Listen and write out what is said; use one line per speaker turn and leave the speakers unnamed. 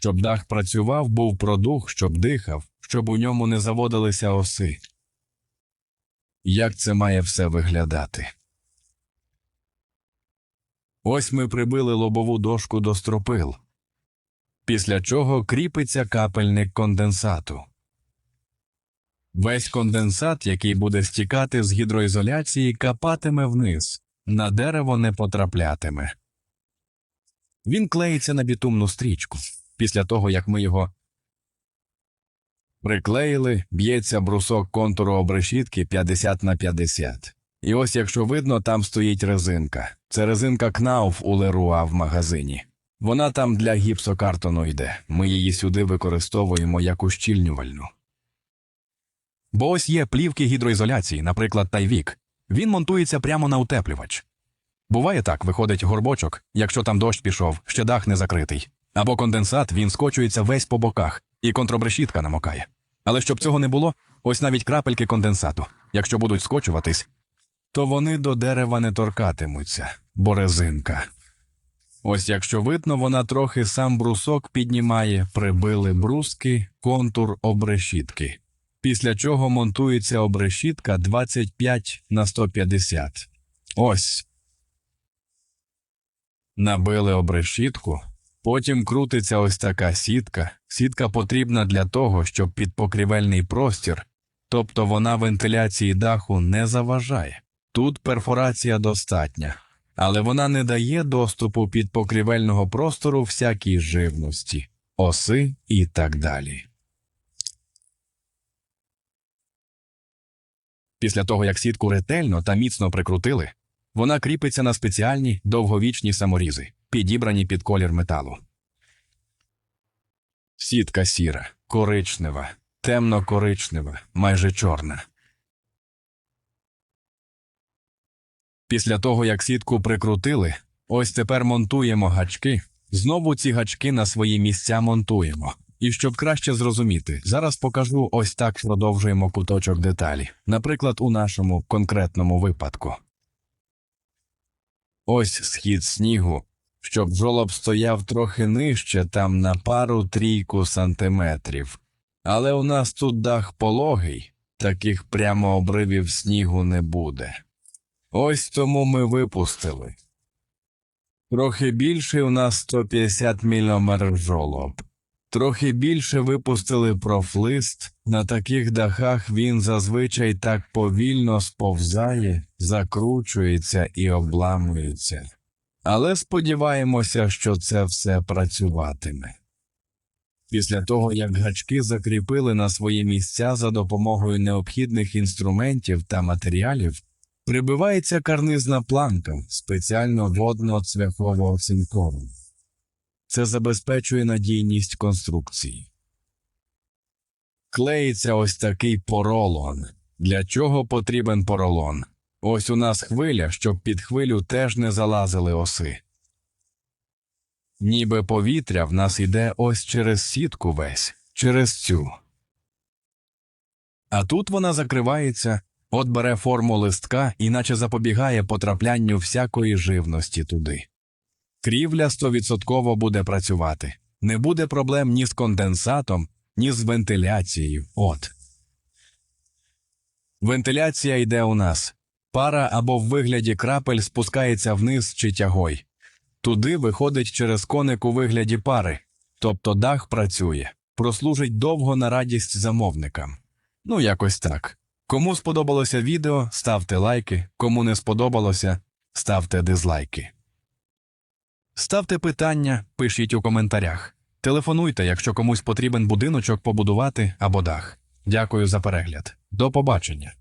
Щоб дах працював, був продух, щоб дихав, щоб у ньому не заводилися оси. Як це має все виглядати? Ось ми прибили лобову дошку до стропил, після чого кріпиться капельник конденсату. Весь конденсат, який буде стікати з гідроізоляції, капатиме вниз, на дерево не потраплятиме. Він клеїться на бітумну стрічку. Після того, як ми його приклеїли, б'ється брусок контуру обрешітки 50 на 50. І ось, якщо видно, там стоїть резинка. Це резинка Кнауф у Леруа в магазині. Вона там для гіпсокартону йде. Ми її сюди використовуємо як ущільнювальну. Бо ось є плівки гідроізоляції, наприклад, Тайвік. Він монтується прямо на утеплювач. Буває так, виходить горбочок, якщо там дощ пішов, ще дах не закритий. Або конденсат, він скочується весь по боках, і контробрешітка намокає. Але щоб цього не було, ось навіть крапельки конденсату. Якщо будуть скочуватись, то вони до дерева не торкатимуться, бо резинка. Ось якщо видно, вона трохи сам брусок піднімає, прибили бруски, контур обрешітки. Після чого монтується обрешітка 25 на 150. Ось. Набили обрешітку, потім крутиться ось така сітка. Сітка потрібна для того, щоб підпокрівельний простір, тобто вона вентиляції даху не заважає. Тут перфорація достатня, але вона не дає доступу підпокрівельного простору всякій живності, оси і так далі. Після того, як сітку ретельно та міцно прикрутили, вона кріпиться на спеціальні довговічні саморізи, підібрані під колір металу. Сітка сіра, коричнева, темно-коричнева, майже чорна. Після того, як сітку прикрутили, ось тепер монтуємо гачки. Знову ці гачки на свої місця монтуємо. І щоб краще зрозуміти, зараз покажу ось так продовжуємо куточок деталі, наприклад, у нашому конкретному випадку. Ось схід снігу, щоб жолоб стояв трохи нижче, там на пару трійку сантиметрів. Але у нас тут дах пологий, таких прямо обривів снігу не буде. Ось тому ми випустили. Трохи більший у нас 150 мм жолоб. Трохи більше випустили профлист. На таких дахах він зазвичай так повільно сповзає, закручується і обламується. Але сподіваємося, що це все працюватиме. Після того, як гачки закріпили на свої місця за допомогою необхідних інструментів та матеріалів, прибивається карнизна планка, спеціально водно-цвяхово оцинкована. Це забезпечує надійність конструкції. Клеїться ось такий поролон. Для чого потрібен поролон? Ось у нас хвиля, щоб під хвилю теж не залазили оси. Ніби повітря в нас іде ось через сітку весь, через цю. А тут вона закривається, от бере форму листка і наче запобігає потраплянню всякої живності туди. Крівля стовідсотково буде працювати. Не буде проблем ні з конденсатом, ні з вентиляцією. От. Вентиляція йде у нас. Пара або в вигляді крапель спускається вниз чи тягой. Туди виходить через коник у вигляді пари, тобто дах працює, прослужить довго на радість замовникам. Ну, якось так. Кому сподобалося відео, ставте лайки, кому не сподобалося, ставте дизлайки. Ставте питання, пишіть у коментарях. Телефонуйте, якщо комусь потрібен будиночок побудувати або дах. Дякую за перегляд. До побачення.